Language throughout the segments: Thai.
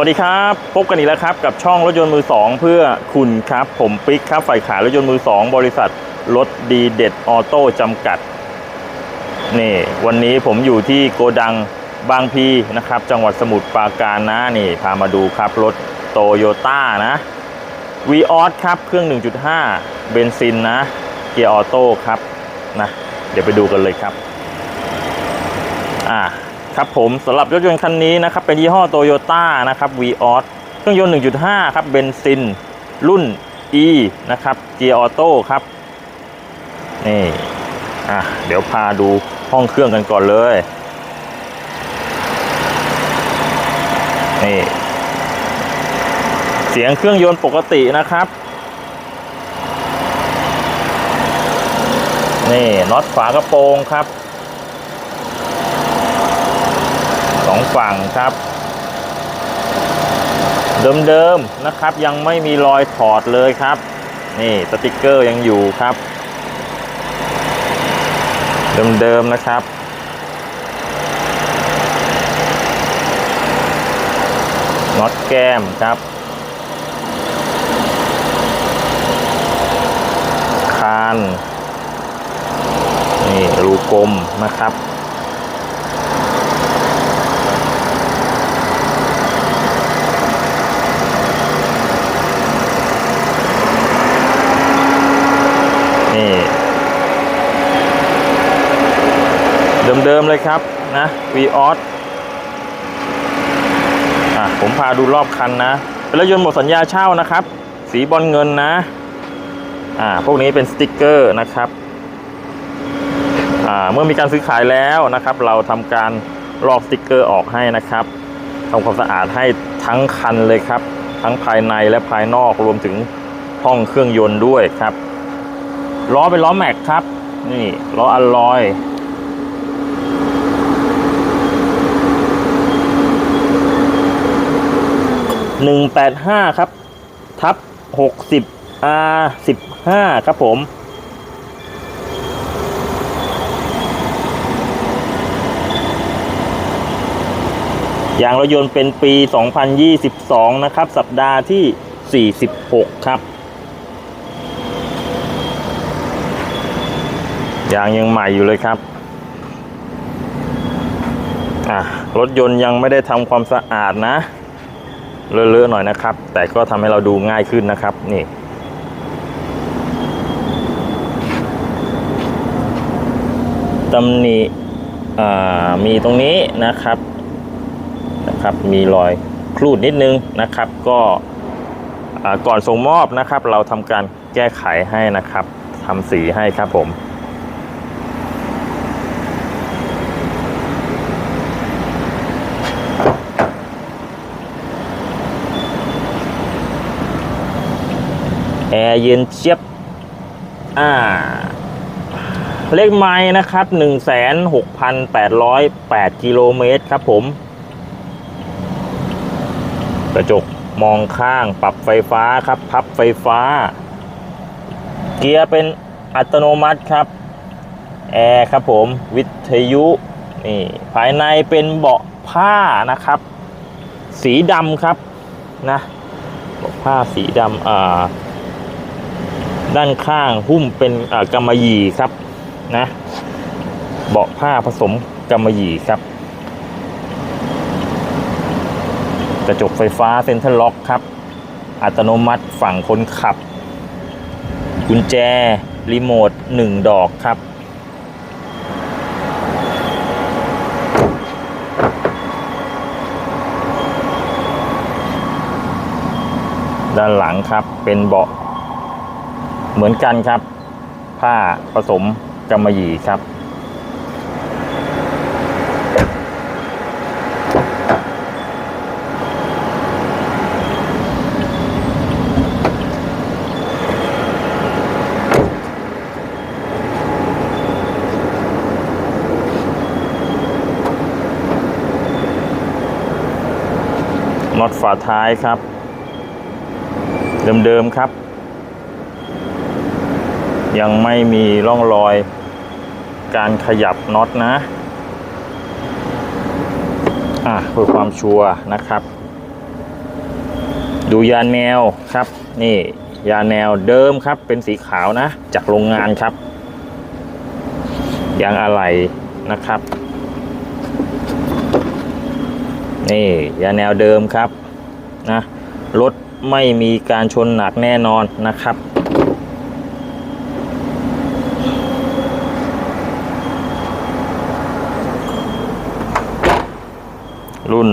วัสดีครับ พบกันอีกแล้วครับ กับช่องรถยนต์มือ 2 เพื่อคุณครับ ผมปิ๊กครับ ฝ่ายขายรถยนต์มือ 2 บริษัทรถดีเด็ดออโต้จำกัด นี่ วันนี้ผมอยู่ที่โกดังบางพีนะครับ จังหวัดสมุทรปราการนะนี่พามาดูครับ รถโตโยต้านะวีออสครับ เครื่อง 1.5 เบนซินนะ เกียร์ออโต้ครับนะเดี๋ยวไปดูกันเลยครับ อ่า ครับผมสำหรับรถยนต์คันนี้นะครับเป็นยี่ห้อโตโยต้านะครับ v ีออสเครื่องยนต์ 1.5 ครับเบนซิน รุ่น E นะครับเกียร์ออโต้ครับนี่อะเดี๋ยวพาดูห้องเครื่องกันก่อนเลยนี่เสียงเครื่องยนต์ปกตินะครับนี่น็อตฝากระโปรงครับ ส องฝั่งครับ เดิมๆนะครับ ยังไม่มีรอยถอดเลยครับ นี่สติกเกอร์ยังอยู่ครับ เดิมๆนะครับน็อตแก้มครับคานนี่รูกลมนะครับ นี่ เดิมๆเลยครับนะ v ีออสอะผมพาดูรอบคันนะ เป็นรถยนต์หมดสัญญาเช่านะครับ สีบอลเงินนะอ่าพวกนี้เป็นสติกเกอร์นะครับอ่าเมื่อมีการซื้อขายแล้วนะครับ เราทำการลอกสติกเกอร์ออกให้นะครับทำความสะอาดให้ทั้งคันเลยครับ ทั้งภายในและภายนอกรวมถึงห้องเครื่องยนต์ด้วยครับล้อเป็นล้อแม็กครับ นี่ล้ออัลลอย หนึ่งแปดห้าครับ ทับหกสิบ R สิบห้าครับผม ยางรถยนต์เป็นปี 2022 นะครับ สัปดาห์ที่ 46 ครับ ยางยังใหม่อยู่เลยครับอะรถยนต์ยังไม่ได้ทำความสะอาดนะ เลอะๆหน่อยนะครับ แต่ก็ทำให้เราดูง่ายขึ้นนะครับ นี่ ตำหนิอ่ามีตรงนี้นะครับนะครับ มีรอยครูดนิดนึงนะครับ ก็อ่าก่อนส่งมอบนะครับ เราทำการแก้ไขให้นะครับทำสีให้ครับผม เย็นเชียบ อ่า เลขไม้นะครับ16,808กิโลเมตรครับผม กระจกมองข้างปรับไฟฟ้าครับ พับไฟฟ้า เกียร์เป็นอัตโนมัติครับ แอร์ครับผม วิทยุนี่ภายในเป็นเบาะผ้านะครับ สีดำครับนะเบาะผ้าสีดำอ่า ด้านข้างหุ้มเป็นกำมะหยี่ครับนะเบาะผ้าผสมกำมะหยี่ครับ กระจกไฟฟ้าเซ็นทรัลล็อกครับ อัตโนมัติฝั่งคนขับ กุญแจ รีโมทหนึ่งดอกครับด้านหลังครับเป็นเบาะ เหมือนกันครับ ผ้าผสมกำมะหยี่ครับ น็อตฝาท้ายครับ เดิมๆครับ ยังไม่มีร่องรอยการขยับน็อตนะ อะเพื่อความชัวร์นะครับ ดูยาแนวครับ นี่ยาแนวเดิมครับเป็นสีขาวนะ จากโรงงานครับ ยางอะไหล่นะครับ นี่ยาแนวเดิมครับนะรถไม่มีการชนหนักแน่นอนนะครับ รุ่น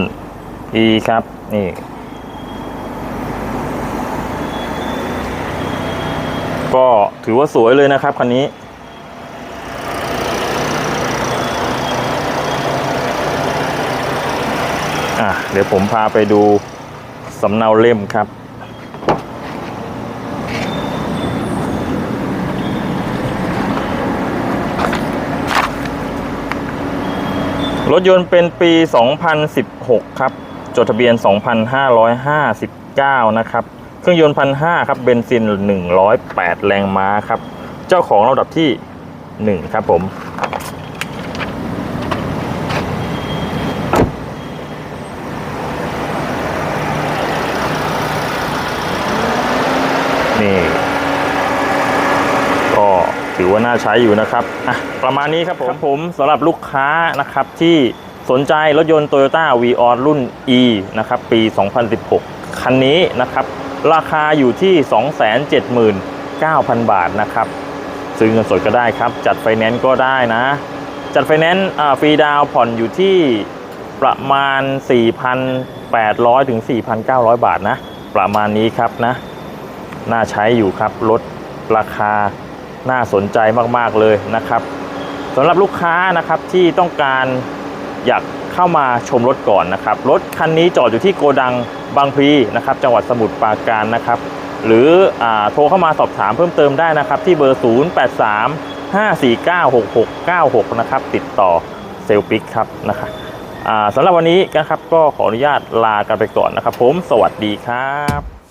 E ครับ นี่ ก็ถือว่าสวยเลยนะครับคันนี้อะเดี๋ยวผมพาไปดูสำเนาเล่มครับ รถยนต์เป็นปี 2016 ครับ จดทะเบียน 2,559 นะครับ เครื่องยนต์1,500ครับ เบนซิน 108 แรงม้าครับ เจ้าของลำดับที่ 1 ครับผม นี่ ก็ ถือว่าน่าใช้อยู่นะครับอะประมาณนี้ครับผมผมสำหรับลูกค้านะครับที่สนใจรถยนต์ Toyota v ีออรุ่น E นะครับปี 2016 คันนี้นะครับราคาอยู่ที่ 279,000 บาทนะครับซื้อเงินสดก็ได้ครับ จัดไฟแนนซ์ก็ได้นะ จัดไฟแนนซ์ฟรีดาวผ่อนอยู่ที่ประมาณ 4,800 ถึง 4,900 บาทนะ ประมาณนี้ครับนะ น่าใช้อยู่ครับลดราคา น่าสนใจมากๆเลยนะครับสำหรับลูกค้านะครับที่ต้องการอยากเข้ามาชมรถก่อนนะครับ รถคันนี้จอดอยู่ที่โกดังบางพลีนะครับ จังหวัดสมุทรปราการนะครับ หรืออโทรเข้ามาสอบถามเพิ่มเติมได้นะครับ ที่เบอร์ 083 549 6696 นะครับ ติดต่อเซลปิกครับนะครับสำหรับวันนี้นะครับก็ขออนุญาตลากันไปก่อนนะครับ ผมสวัสดีครับ